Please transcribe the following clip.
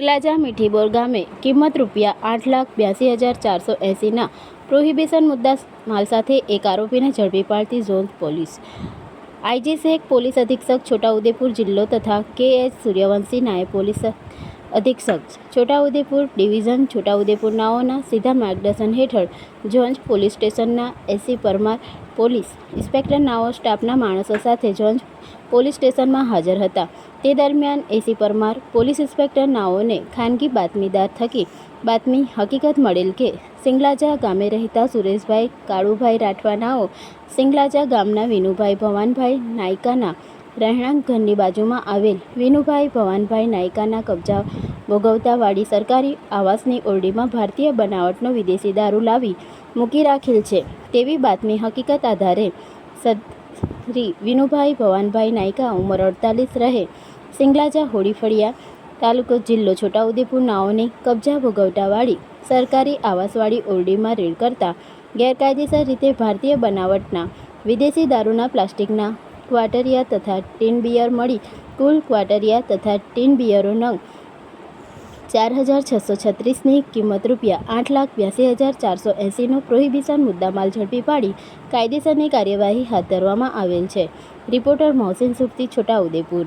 લાજા મીઠીબોર ગામે કિંમત રૂપિયા આઠ લાખ બ્યાસી હજાર ચારસો એંસીના પ્રોહિબિશન મુદ્દા માલ સાથે એક આરોપીને ઝડપી પાડતી zone police. IG Sheikh police અધિક્ષક છોટાઉદેપુર જિલ્લો તથા કે એચ સૂર્યવંશી નાયબ પોલીસ અધિક્ષક. છોટાઉદેપુર ડિવિઝન છોટાઉદેપુર નાઓના સીધા માર્ગદર્શન હેઠળ જોન્જ પોલીસ સ્ટેશનના એસી પરમાર પોલીસ ઇન્સ્પેક્ટર નાઓ સ્ટાફના માણસો સાથે જોન્જ પોલીસ સ્ટેશનમાં હાજર હતા. તે દરમિયાન A C Parmar police inspector નાઓને ખાનગી બાતમીદાર થકી બાતમી હકીકત મળેલ કે સિંગલાજા ગામે રહેતા સુરેશભાઈ, કાળુભાઈ રાઠવાનાઓ સિંગલાજા ગામના વિનુભાઈ ભવાનભાઈ નાયકાના રહેણાંક ઘરની બાજુમાં આવેલ વિનુભાઈ ભવાનભાઈ નાયકાના કબજા ભોગવતાવાળી સરકારી આવાસની ઓરડીમાં ભારતીય બનાવટનો વિદેશી દારૂ લાવી મૂકી રાખેલ છે. તેવી બાતમી હકીકત આધારે શ્રી વિનુભાઈ ભવાનભાઈ નાયકા ઉંમર અડતાલીસ રહે. સિંગલાજા હોડીફળિયા તાલુકો જિલ્લો છોટાઉદેપુર નાઓની કબજા ભોગવટાવાળી સરકારી આવાસવાળી ઓરડીમાં રેડ કરતા ગેરકાયદેસર રીતે ભારતીય બનાવટના વિદેશી દારૂના પ્લાસ્ટિકના ક્વાટરિયા તથા ટીન બિયર મળી કુલ ક્વાટરિયા તથા ટીન બિયરો નંગ ચાર હજાર છસો છત્રીસની કિંમત રૂપિયા આઠ લાખ બ્યાસી હજાર ચારસો એંસીનો પ્રોહિબિશન મુદ્દામાલ ઝડપી પાડી કાયદેસરની કાર્યવાહી હાથ ધરવામાં આવેલ છે. રિપોર્ટર મોહસિન સુફતી, છોટાઉદેપુર.